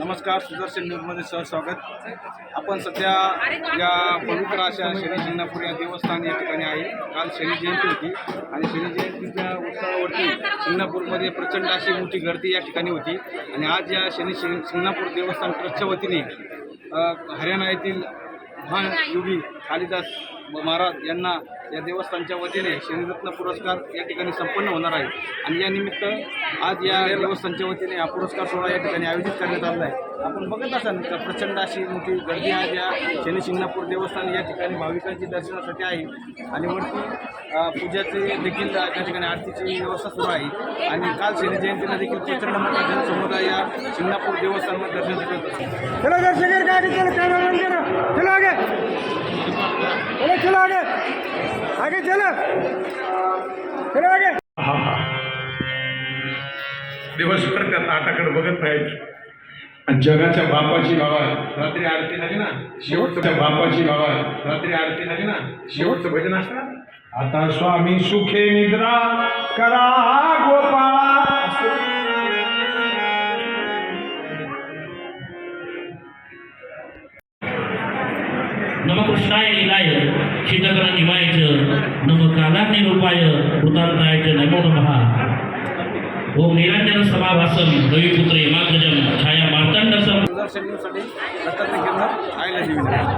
नमस्कार सुदर्शन न्यूजमध्ये सहस्वागत आपण सध्या या पवित्र अशा शनी शिंगणापूर या देवस्थान या ठिकाणी आहे. काल शनी जयंती होती आणि शनी जयंतीच्या उत्सवावरती शिंगणापूरमध्ये प्रचंड अशी मोठी गर्दी या ठिकाणी होती. आणि आज या शनी शिंग शिंगणापूर देवस्थान ट्रस्टच्या वतीने हरियाणा येथील महान योगी कालिदास महाराज यांना या देवस्थानच्या वतीने शनिरत्न पुरस्कार या ठिकाणी संपन्न होणार आहे. आणि या निमित्त आज या देवस्थानच्या वतीने हा पुरस्कार सोहळा या ठिकाणी आयोजित करण्यात आला आहे. आपण बघत असाल तर प्रचंड अशी मोठी गर्दी आज या शनी शिंगणापूर देवस्थान या ठिकाणी भाविकांची दर्शनासाठी आहे. आणि वरती पूजाचे देखील त्या ठिकाणी आरतीची व्यवस्था सुरू आहे. आणि काल शनी देखील प्रचंड मोठा जनसमुदाय या शिंगणापूर देवस्थानमध्ये दर्शनासाठी होत असतो चलो दर्शक आगे चलो कैमरा बंद करो चलो आगे चलो चलो आगे आगे चलो। चलो आगे। दिवसभर त्या ताटाकडे बघत राहायचं. आणि जगाच्या बापाची बाबा रात्री आरती झाली ना? शेवटच्या बापाची बाबा रात्री आरती झाली ना? शेवटचं भजन असणार? आता स्वामी सुखे निद्रा करा नम कृष्णाय लीलाय शीतकर निवायचं नम कालाग्नि रूपाय भूतांताय नमो नमः. ओम निरंजन समाभासम रविपुत्र यमाग्रजम छाया मार्तंड सम